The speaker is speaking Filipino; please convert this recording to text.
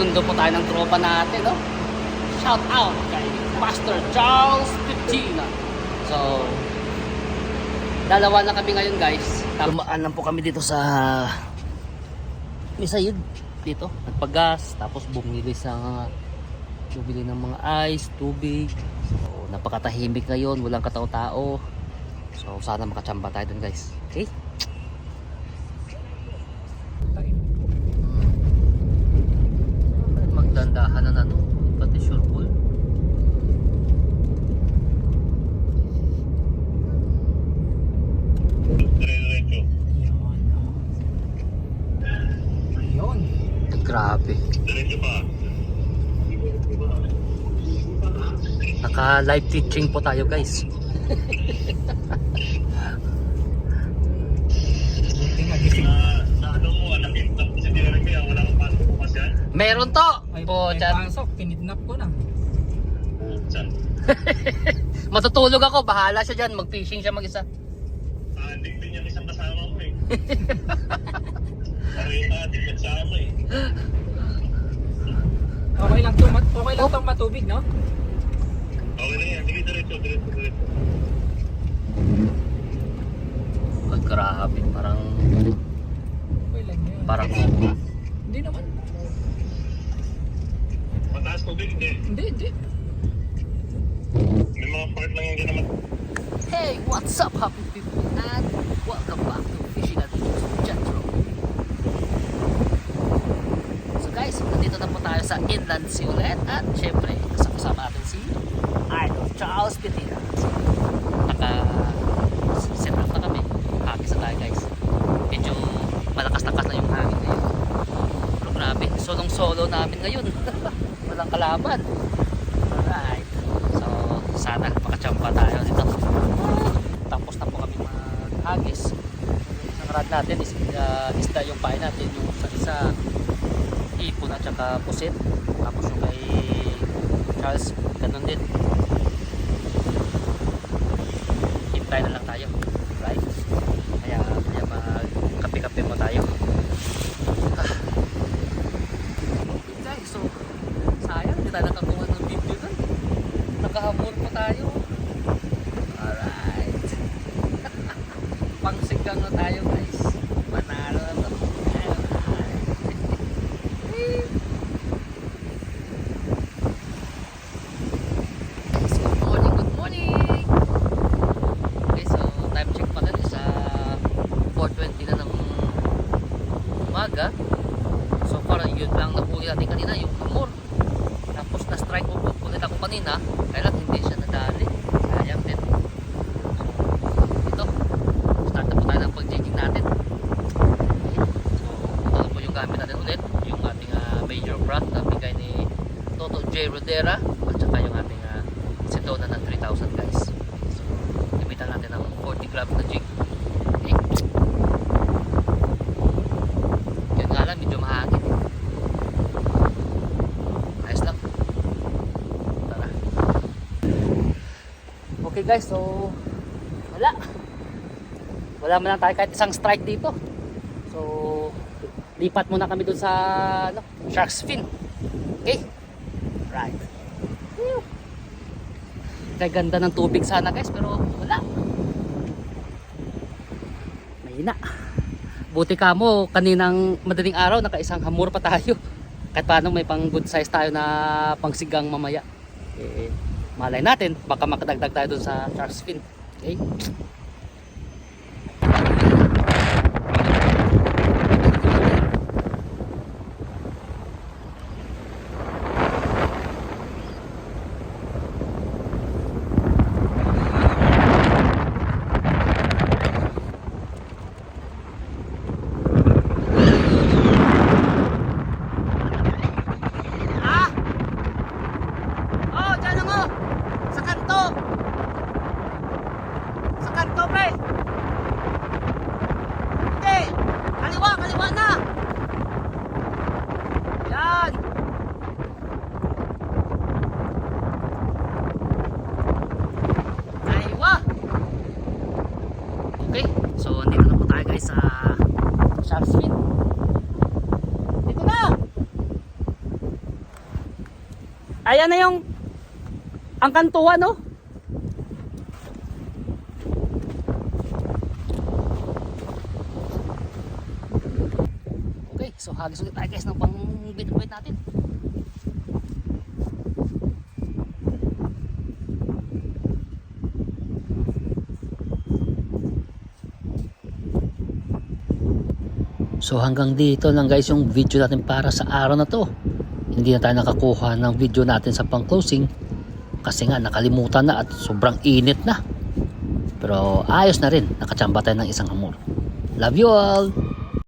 sinundo po tayo ng tropa natin, no? Shout out kay Master Charles Petina. So, dalawa na kami ngayon guys. Tumaan lang po kami dito sa Misayid dito. Nagpagas, tapos bumili sa bumili ng mga ice, tubig. So, napakatahimik ngayon, walang katao-tao. So, sana makachamba tayo dun guys. Okay? Magdandahan na ano, pati sure pool. Dire-diretso. Yun. Grabe. Diretso pa. Naka live teaching po tayo guys. Ko. Meron to! May, Po, may chat. pasok, kinidnap ko na. Matutulog ako, bahala siya dyan. Mag-fishing siya mag-isa. Ah, hindi din yung isang kasama mo eh. Pareho kasama eh. Okay lang to, okay lang tong matubig, no? Okay na yan, sige diretso, diretso, diretso. Ay, grabe. Parang, lang yun. parang, Hindi naman. Mataas tubig, hindi. Hindi, hindi. May mga part lang yung ginamat. Hey, what's up happy people and welcome back to Fishing Adventures with Jetro. So guys, nandito na po tayo sa Inland Sea ulit at syempre kasama natin So, naka set na kami. Hagis na tayo guys. Medyo malakas-lakas na yung hangin ngayon. Pero grabe, solong-solo namin ngayon. Walang kalaban. Alright. So, sana makachamba tayo dito. Tapos na po kami maghagis. Isang rod natin is uh, isda yung pain natin. Yung sa isa, ipon at saka pusit. Tapos yung kay Charles, ganun din. Hintay na lang tayo. Right? Kaya, kaya magkape-kape mo tayo. Ah. Guys, so, sayang, hindi tayo nakakuha ng video dun. Nakahabol pa tayo. Alright. Pangsigang na tayo guys. Manalo na to. Alright. Guys, good morning, good morning. Okay, so time check pa rin sa 4.20 na ng umaga. So parang yun lang nahuli natin kanina, yung hamor. Tapos na-strike ko ulit ako kanina, kaya lang hindi siya nadali. Sayang din. So, ito. Start na po tayo ng pag-jigging natin. So, ito na po yung gamit natin ulit. Yung ating ah, major craft na bigay ni Toto J. Rodera at saka yung ating uh, Sedona na 3,000 guys. So, limitan natin ng 40 grams na jig. Okay. Yun nga lang, medyo mahangin. Ayos lang. Tara. Okay guys, so wala. Wala man lang tayo kahit isang strike dito. So lipat muna kami dun sa ano, Shark's Fin. Okay? Right. Kaya ganda ng tubig sana guys, pero wala. Mahina. Buti ka mo, kaninang madaling araw, naka-isang hamur pa tayo. Kahit paano may pang good size tayo na pangsigang mamaya. Eh, malay natin, baka makadagdag tayo dun sa shark's fin. Okay? Ah! Oh, dyan lang oh! Sa kanto! Sa kanto, pre! Hindi! Kaliwa, kaliwa na! Yan! Kaliwa! Okay, so nandito na po tayo guys sa Shark's Fin. Dito na! Ayan na yung ang kantuan, no? Okay, so hagis ulit tayo guys ng pang binubuit natin. So hanggang dito lang guys yung video natin para sa araw na to. Hindi na tayo nakakuha ng video natin sa pang closing kasi nga nakalimutan na at sobrang init na. Pero ayos na rin, nakachamba tayo ng isang hamor. Love you all!